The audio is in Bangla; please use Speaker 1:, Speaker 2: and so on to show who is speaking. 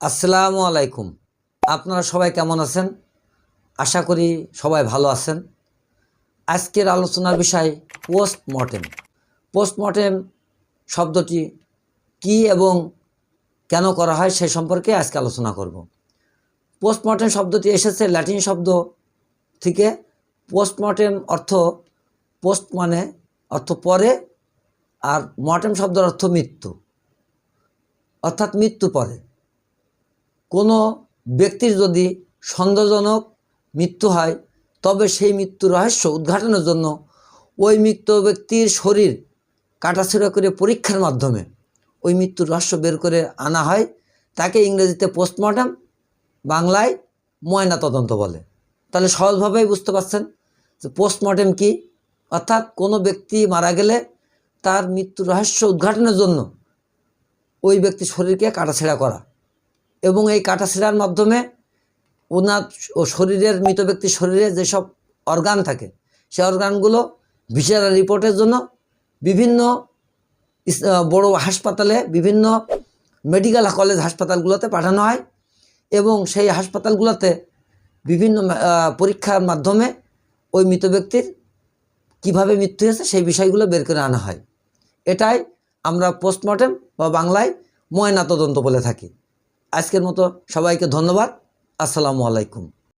Speaker 1: আসসালামু আলাইকুম। আপনারা সবাই কেমন আছেন? আশা করি সবাই ভালো আছেন। আজকের আলোচনার বিষয় পোস্টমর্টেম। পোস্টমর্টেম শব্দটি কি এবং কেন করা হয় সে সম্পর্কে আজকে আলোচনা করব। পোস্টমর্টেম শব্দটি এসেছে ল্যাটিন শব্দ থেকে। পোস্টমর্টেম অর্থ পোস্ট মানে অর্থ পরে আর মর্টেম শব্দের অর্থ মৃত্যু। অর্থাৎ মৃত্যু পরে। কোনো ব্যক্তির যদি সন্দেহজনক মৃত্যু হয়, তবে সেই মৃত্যুর রহস্য উদ্ঘাটনের জন্য ওই মৃত ব্যক্তির শরীর কাটাছেড়া করে পরীক্ষার মাধ্যমে ওই মৃত্যুর রহস্য বের করে আনা হয়। তাকে ইংরেজিতে পোস্টমর্টম বাংলায় ময়না তদন্ত বলে। তাহলে সহজভাবেই বুঝতে পারছেন যে পোস্টমর্টেম কি। অর্থাৎ কোনো ব্যক্তি মারা গেলে তার মৃত্যুর রহস্য উদ্ঘাটনের জন্য ওই ব্যক্তির শরীরকে কাটাছেড়া করা। এবং এই কাটাছেড়ার মাধ্যমে ওনার ও শরীরের, মৃত ব্যক্তির শরীরে যেসব অর্গান থাকে সে অর্গানগুলো ভিসারা রিপোর্টের জন্য বিভিন্ন বড় হাসপাতালে, বিভিন্ন মেডিকেল কলেজ হাসপাতালগুলোতে পাঠানো হয় এবং সেই হাসপাতালগুলোতে বিভিন্ন পরীক্ষার মাধ্যমে ওই মৃত ব্যক্তির কীভাবে মৃত্যু হয়েছে সেই বিষয়গুলো বের করে আনা হয়। এটাই আমরা পোস্টমর্টেম বা বাংলায় ময়না তদন্ত বলে থাকি। আজকের মতো সবাইকে ধন্যবাদ। আসসালামু আলাইকুম।